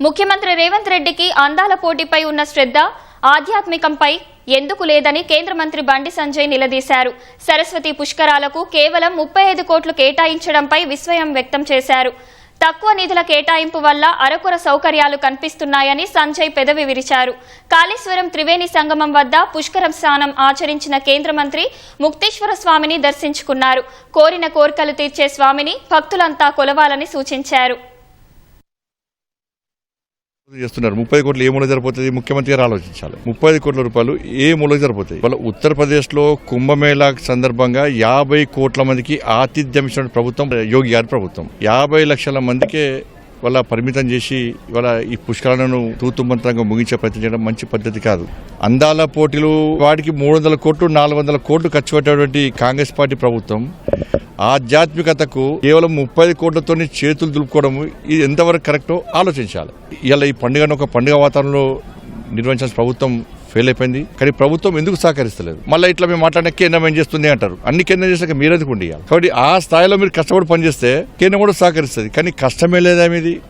ముఖ్యమంత్రి రేవంత్ రెడ్డికి అందాల పోటీపై ఉన్న శ్రద్ధ ఆధ్యాత్మికంపై ఎందుకు లేదని కేంద్ర మంత్రి బండి సంజయ్ నిలదీశారు. సరస్వతి పుష్కరాలకు కేవలం ముప్పై ఐదు కోట్లు కేటాయించడంపై విస్మయం వ్యక్తం చేశారు. తక్కువ నిధుల కేటాయింపు వల్ల అరకుర సౌకర్యాలు కనిపిస్తున్నాయని సంజయ్ పెదవి విరిచారు. కాళేశ్వరం త్రివేణి సంగమం వద్ద పుష్కరం స్నానం ఆచరించిన కేంద్ర మంత్రి ముక్తేశ్వర స్వామిని దర్శించుకున్నారు. కోరిన కోరికలు తీర్చే స్వామిని భక్తులంతా కొలవాలని సూచించారు. చేస్తున్నారు. ముప్పై కోట్లు ఏ మూల జరిపోతుంది ముఖ్యమంత్రి గారు ఆలోచించాలి. ముప్పై ఐదు కోట్ల రూపాయలు ఏ మూల జరిపోతాయి వాళ్ళ ఉత్తరప్రదేశ్లో కుంభమేళా సందర్భంగా యాభై కోట్ల మందికి ఆతిథ్యం ఇచ్చిన ప్రభుత్వం యోగి గారి ప్రభుత్వం. యాభై లక్షల మందికే వాళ్ళ పరిమితం చేసి వాళ్ళ ఈ పుష్కరాలను తూతుమంత్రంగా ముగించే ప్రయత్నం చేయడం మంచి పద్ధతి కాదు. అందాల పోటీలు వాటికి మూడు వందల కోట్లు నాలుగు వందల కోట్లు ఖర్చు పెట్టేటువంటి కాంగ్రెస్ పార్టీ ప్రభుత్వం ఆధ్యాత్మికతకు కేవలం ముప్పై కోట్లతో చేతులు దులుపుకోవడం ఇది ఎంతవరకు కరెక్టో ఆలోచించాలి. ఇలా ఈ పండుగను ఒక పండుగ వాతావరణంలో నిర్వహించాల్సిన ప్రభుత్వం ఫెయిల్ అయిపోయింది. కానీ ప్రభుత్వం ఎందుకు సహకరిస్తలేదు? మళ్ళీ ఇట్లా మేము మాట్లాడిన కేంద్రం ఏం చేస్తుంది అంటారు. అన్ని కేంద్రం చేసాక మీరెందుకు ఉండి కాబట్టి ఆ స్థాయిలో మీరు కష్టపడి పనిచేస్తే కేంద్రం కూడా సహకరిస్తుంది. కానీ కష్టమే లేదా మీది?